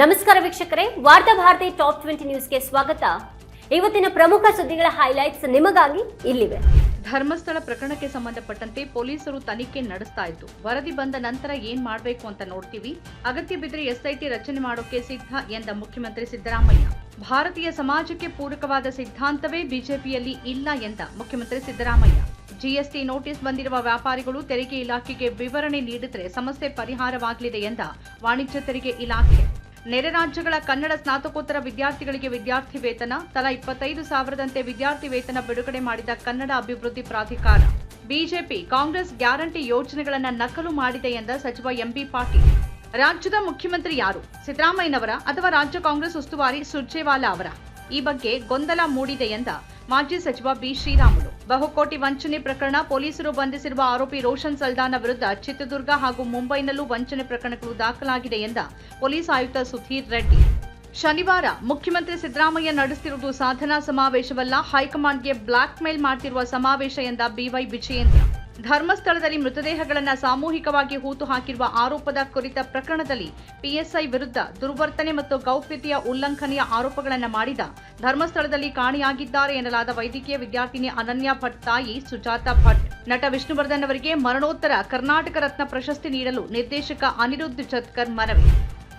ನಮಸ್ಕಾರ ವೀಕ್ಷಕರೇ, ವಾರ್ತಾ ಭಾರತಿ ಟಾಪ್ ಟ್ವೆಂಟಿ ನ್ಯೂಸ್ಗೆ ಸ್ವಾಗತ. ಇವತ್ತಿನ ಪ್ರಮುಖ ಸುದ್ದಿಗಳ ಹೈಲೈಟ್ಸ್ ನಿಮಗಾಗಿ ಇಲ್ಲಿವೆ. ಧರ್ಮಸ್ಥಳ ಪ್ರಕರಣಕ್ಕೆ ಸಂಬಂಧಪಟ್ಟಂತೆ ಪೊಲೀಸರು ತನಿಖೆ ನಡೆಸ್ತಾ ಇದ್ದು, ವರದಿ ಬಂದ ನಂತರ ಏನ್ ಮಾಡಬೇಕು ಅಂತ ನೋಡ್ತೀವಿ. ಅಗತ್ಯ ಬಿದ್ದರೆ ಎಸ್ಐಟಿ ರಚನೆ ಮಾಡೋಕೆ ಸಿದ್ಧ ಎಂದ ಮುಖ್ಯಮಂತ್ರಿ ಸಿದ್ದರಾಮಯ್ಯ. ಭಾರತೀಯ ಸಮಾಜಕ್ಕೆ ಪೂರಕವಾದ ಸಿದ್ಧಾಂತವೇ ಬಿಜೆಪಿಯಲ್ಲಿ ಇಲ್ಲ ಎಂದ ಮುಖ್ಯಮಂತ್ರಿ ಸಿದ್ದರಾಮಯ್ಯ. ಜಿಎಸ್ಟಿ ನೋಟಿಸ್ ಬಂದಿರುವ ವ್ಯಾಪಾರಿಗಳು ತೆರಿಗೆ ಇಲಾಖೆಗೆ ವಿವರಣೆ ನೀಡಿದರೆ ಸಮಸ್ಯೆ ಪರಿಹಾರವಾಗಲಿದೆ ಎಂದ ವಾಣಿಜ್ಯ ತೆರಿಗೆ ಇಲಾಖೆ. ನೆರೆ ರಾಜ್ಯಗಳ ಕನ್ನಡ ಸ್ನಾತಕೋತ್ತರ ವಿದ್ಯಾರ್ಥಿಗಳಿಗೆ ವಿದ್ಯಾರ್ಥಿ ವೇತನ, ತಲಾ ಇಪ್ಪತ್ತೈದು ಸಾವಿರದಂತೆ ವಿದ್ಯಾರ್ಥಿ ವೇತನ ಬಿಡುಗಡೆ ಮಾಡಿದ ಕನ್ನಡ ಅಭಿವೃದ್ಧಿ ಪ್ರಾಧಿಕಾರ. ಬಿಜೆಪಿ ಕಾಂಗ್ರೆಸ್ ಗ್ಯಾರಂಟಿ ಯೋಜನೆಗಳನ್ನು ನಕಲು ಮಾಡಿದೆ ಎಂದ ಸಚಿವ ಎಂಬಿ ಪಾಟೀಲ್. ರಾಜ್ಯದ ಮುಖ್ಯಮಂತ್ರಿ ಯಾರು? ಸಿದ್ದರಾಮಯ್ಯನವರ ಅಥವಾ ರಾಜ್ಯ ಕಾಂಗ್ರೆಸ್ ಉಸ್ತುವಾರಿ ಸುರ್ಜೇವಾಲಾ ಅವರ? ಈ ಬಗ್ಗೆ ಗೊಂದಲ ಮೂಡಿದೆ ಎಂದ ಮಾಜಿ ಸಚಿವ ಬಿ ಶ್ರೀರಾಮುಲು. ಬಹುಕೋಟಿ ವಂಚನೆ ಪ್ರಕರಣ, ಪೊಲೀಸರು ಬಂಧಿಸಿರುವ ಆರೋಪಿ ರೋಷನ್ ಸಲ್ದಾನ ವಿರುದ್ಧ ಚಿತ್ರದುರ್ಗ ಹಾಗೂ ಮುಂಬೈನಲ್ಲೂ ವಂಚನೆ ಪ್ರಕರಣಗಳು ದಾಖಲಾಗಿದೆ ಎಂದ ಪೊಲೀಸ್ ಆಯುಕ್ತ ಸುಧೀರ್ ರೆಡ್ಡಿ. ಶನಿವಾರ ಮುಖ್ಯಮಂತ್ರಿ ಸಿದ್ದರಾಮಯ್ಯ ನಡೆಸುತ್ತಿರುವುದು ಸಾಧನಾ ಸಮಾವೇಶವಲ್ಲ, ಹೈಕಮಾಂಡ್ಗೆ ಬ್ಲಾಕ್ ಮೇಲ್ ಮಾಡ್ತಿರುವ ಸಮಾವೇಶ ಎಂದ ಬಿವೈ ವಿಜಯೇಂದ್ರ. ಧರ್ಮಸ್ಥಳದಲ್ಲಿ ಮೃತದೇಹಗಳನ್ನು ಸಾಮೂಹಿಕವಾಗಿ ಹೂತು ಹಾಕಿರುವ ಆರೋಪದ ಕುರಿತ ಪ್ರಕರಣದಲ್ಲಿ ಪಿಎಸ್ಐ ವಿರುದ್ಧ ದುರ್ವರ್ತನೆ ಮತ್ತು ಗೌಪ್ಯತೆಯ ಉಲ್ಲಂಘನೆಯ ಆರೋಪಗಳನ್ನು ಮಾಡಿದ ಧರ್ಮಸ್ಥಳದಲ್ಲಿ ಕಾಣೆಯಾಗಿದ್ದಾರೆ ಎನ್ನಲಾದ ವೈದ್ಯಕೀಯ ವಿದ್ಯಾರ್ಥಿನಿ ಅನನ್ಯ ಭಟ್ ತಾಯಿ ಸುಜಾತ ಭಟ್. ನಟ ವಿಷ್ಣುವರ್ಧನ್ ಅವರಿಗೆ ಮರಣೋತ್ತರ ಕರ್ನಾಟಕ ರತ್ನ ಪ್ರಶಸ್ತಿ ನೀಡಲು ನಿರ್ದೇಶಕ ಅನಿರುದ್ಧ್ ಜತ್ಕರ್ ಮನವಿ.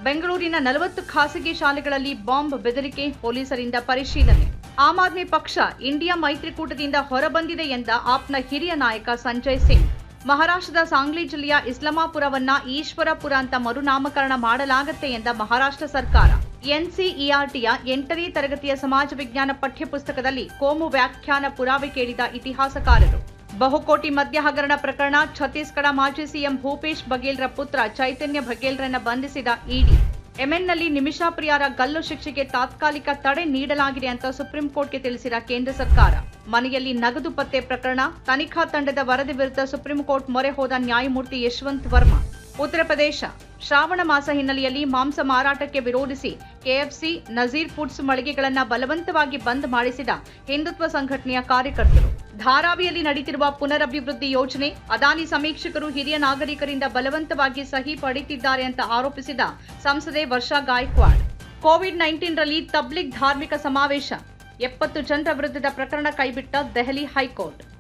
ಬೆಂಗಳೂರಿನ ನಲವತ್ತು ಖಾಸಗಿ ಶಾಲೆಗಳಲ್ಲಿ ಬಾಂಬ್ ಬೆದರಿಕೆ ಪೊಲೀಸರಿಂದ ಪರಿಶೀಲನೆ. ಆಮ್ ಆದ್ಮಿ ಪಕ್ಷ ಇಂಡಿಯಾ ಮೈತ್ರಿಕೂಟದಿಂದ ಹೊರಬಂದಿದೆ ಎಂದ ಆಪ್ನ ಹಿರಿಯ ನಾಯಕ ಸಂಜಯ್ ಸಿಂಗ್. ಮಹಾರಾಷ್ಟ್ರದ ಸಾಂಗ್ಲಿ ಜಿಲ್ಲೆಯ ಇಸ್ಲಾಮಾಪುರವನ್ನ ಈಶ್ವರಪುರ ಅಂತ ಮರುನಾಮಕರಣ ಮಾಡಲಾಗುತ್ತೆ ಎಂದ ಮಹಾರಾಷ್ಟ್ರ ಸರ್ಕಾರ. ಎನ್ಸಿಇಆರ್ಟಿಯ ಎಂಟನೇ ತರಗತಿಯ ಸಮಾಜ ವಿಜ್ಞಾನ ಪಠ್ಯಪುಸ್ತಕದಲ್ಲಿ ಕೋಮು ವ್ಯಾಖ್ಯಾನ ಪುರಾವೆ ಕೇಳಿದ ಇತಿಹಾಸಕಾರರು. ಬಹುಕೋಟಿ ಮದ್ಯ ಹಗರಣ ಪ್ರಕರಣ ಛತ್ತೀಸ್ಗಢ ಮಾಜಿ ಸಿಎಂ ಭೂಪೇಶ್ ಬಘೇಲ್ರ ಪುತ್ರ ಚೈತನ್ಯ ಬಘೇಲ್ರನ್ನ ಬಂಧಿಸಿದ ಇಡಿ. ಯೆಮೆನ್ನಲ್ಲಿ ನಿಮಿಷಾ ಪ್ರಿಯಾರ ಗಲ್ಲು ಶಿಕ್ಷೆಗೆ ತಾತ್ಕಾಲಿಕ ತಡೆ ನೀಡಲಾಗಿದೆ ಅಂತ ಸುಪ್ರೀಂ ಕೋರ್ಟ್ಗೆ ತಿಳಿಸಿದ ಕೇಂದ್ರ ಸರ್ಕಾರ. ಮನೆಯಲ್ಲಿ ನಗದು ಪತ್ತೆ ಪ್ರಕರಣ, ತನಿಖಾ ತಂಡದ ವರದಿ ವಿರುದ್ಧ ಸುಪ್ರೀಂ ಕೋರ್ಟ್ ಮೊರೆ ಹೋದ ನ್ಯಾಯಮೂರ್ತಿ ಯಶವಂತ್ ವರ್ಮಾ. ಉತ್ತರ ಪ್ರದೇಶ, ಶ್ರಾವಣ ಮಾಸ ಹಿನ್ನೆಲೆಯಲ್ಲಿ ಮಾಂಸ ಮಾರಾಟಕ್ಕೆ ವಿರೋಧಿಸಿ ಕೆಎಫ್ಸಿ, ನಜೀರ್ ಫುಡ್ಸ್ ಮಳಿಗೆಗಳನ್ನು ಬಲವಂತವಾಗಿ ಬಂದ್ ಮಾಡಿಸಿದ ಹಿಂದುತ್ವ ಸಂಘಟನೆಯ ಕಾರ್ಯಕರ್ತರು. ಧಾರಾವಿಯಲ್ಲಿ ನಡೆಯುತ್ತಿರುವ ಪುನರಭಿವೃದ್ಧಿ ಯೋಜನೆ, ಅದಾನಿ ಸಮೀಕ್ಷಕರು ಹಿರಿಯ ನಾಗರಿಕರಿಂದ ಬಲವಂತವಾಗಿ ಸಹಿ ಪಡೆಯುತ್ತಿದ್ದಾರೆ ಅಂತ ಆರೋಪಿಸಿದ ಸಂಸದೆ ವರ್ಷಾ ಗಾಯಕ್ವಾಡ್. ಕೋವಿಡ್ ನೈನ್ಟೀನ್ರಲ್ಲಿ ತಬ್ಲಿಗ್ ಧಾರ್ಮಿಕ ಸಮಾವೇಶ, ಎಪ್ಪತ್ತು ಜನರ ವಿರುದ್ಧದ ಪ್ರಕರಣ ಕೈಬಿಟ್ಟ ದೆಹಲಿ ಹೈಕೋರ್ಟ್.